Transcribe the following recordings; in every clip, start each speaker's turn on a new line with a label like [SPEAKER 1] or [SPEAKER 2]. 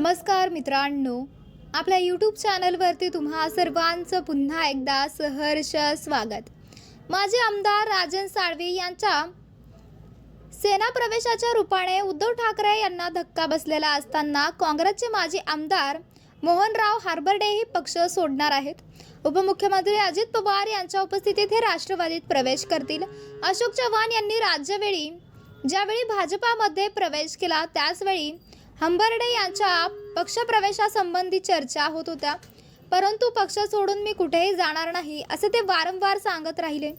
[SPEAKER 1] नमस्कार मित्रांनो आपल्या यूट्यूब चॅनलवरती तुम्हा सर्वांचं पुन्हा एकदा सहर्ष स्वागत. माजी आमदार राजन साळवे यांच्या सेना प्रवेशाच्या रूपाने उद्धव ठाकरे यांना धक्का बसलेला असताना काँग्रेसचे माजी आमदार मोहनराव हार्बर्डेही पक्ष सोडणार आहेत. उपमुख्यमंत्री अजित पवार यांच्या उपस्थितीत हे राष्ट्रवादीत प्रवेश करतील. अशोक चव्हाण यांनी राज्यवेळी ज्यावेळी भाजपामध्ये प्रवेश केला त्याचवेळी हंबर्डे यांच्या पक्षप्रवेशासंबंधी चर्चा होत होत्या. परंतु पक्ष सोडून मी कुठेही जाणार नाही असे ते वारंवार सांगत राहिले.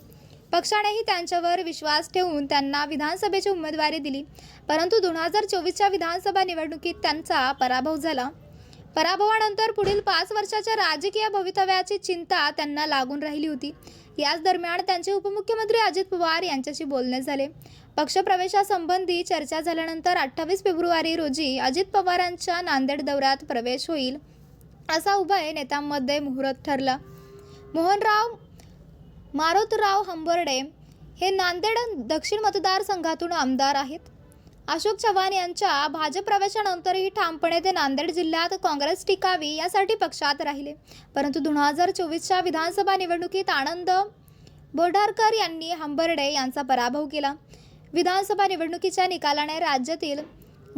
[SPEAKER 1] पक्षानेही त्यांच्यावर विश्वास ठेवून त्यांना विधानसभेची उमेदवारी दिली. परंतु दोन हजार चोवीसच्या विधानसभा निवडणुकीत त्यांचा पराभव झाला. पराभवानंतर पुढील पाच वर्षाच्या राजकीय भवितव्याची चिंता त्यांना लागून राहिली होती. याच दरम्यान त्यांचे उपमुख्यमंत्री अजित पवार यांच्याशी बोलणे झाले. पक्षप्रवेशासंबंधी चर्चा झाल्यानंतर अठ्ठावीस फेब्रुवारी रोजी अजित पवारांच्या नांदेड दौऱ्यात प्रवेश होईल असा उभय नेत्यांमध्ये मुहूर्त ठरला. मोहनराव मारुतराव हंबर्डे हे नांदेड दक्षिण मतदारसंघातून आमदार आहेत. अशोक चव्हाण यांच्या भाजप प्रवेशानंतरही ठामपणे ते नांदेड जिल्ह्यात काँग्रेस टिकावी यासाठी पक्षात राहिले. परंतु दोन हजार चोवीसच्या विधानसभा निवडणुकीत आनंद बोढारकर यांनी हंबर्डे यांचा पराभव केला. विधानसभा निवडणुकीच्या निकालाने राज्यातील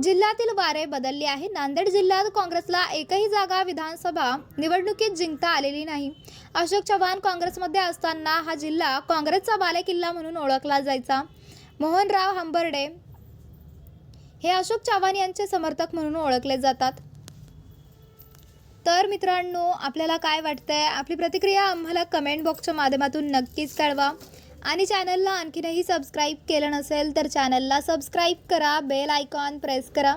[SPEAKER 1] जिल्ह्यातील वारे बदलले आहे नांदेड जिल्ह्यात काँग्रेसला एकही जागा विधानसभा निवडणुकीत जिंकता आलेली नाही. अशोक चव्हाण काँग्रेसमध्ये असताना हा जिल्हा काँग्रेसचा बालेकिल्ला म्हणून ओळखला जायचा. मोहनराव हंबर्डे हे अशोक चव्हाण यांचे समर्थक म्हणून ओळखले जातात. तर मित्रांनो आपल्याला काय वाटतंय? आपली प्रतिक्रिया आम्हाला कमेंट बॉक्सच्या माध्यमातून नक्कीच कळवा. आणि चॅनलला आणखीनही सबस्क्राईब केलं नसेल तर चॅनलला सबस्क्राईब करा बेल आयकॉन प्रेस करा.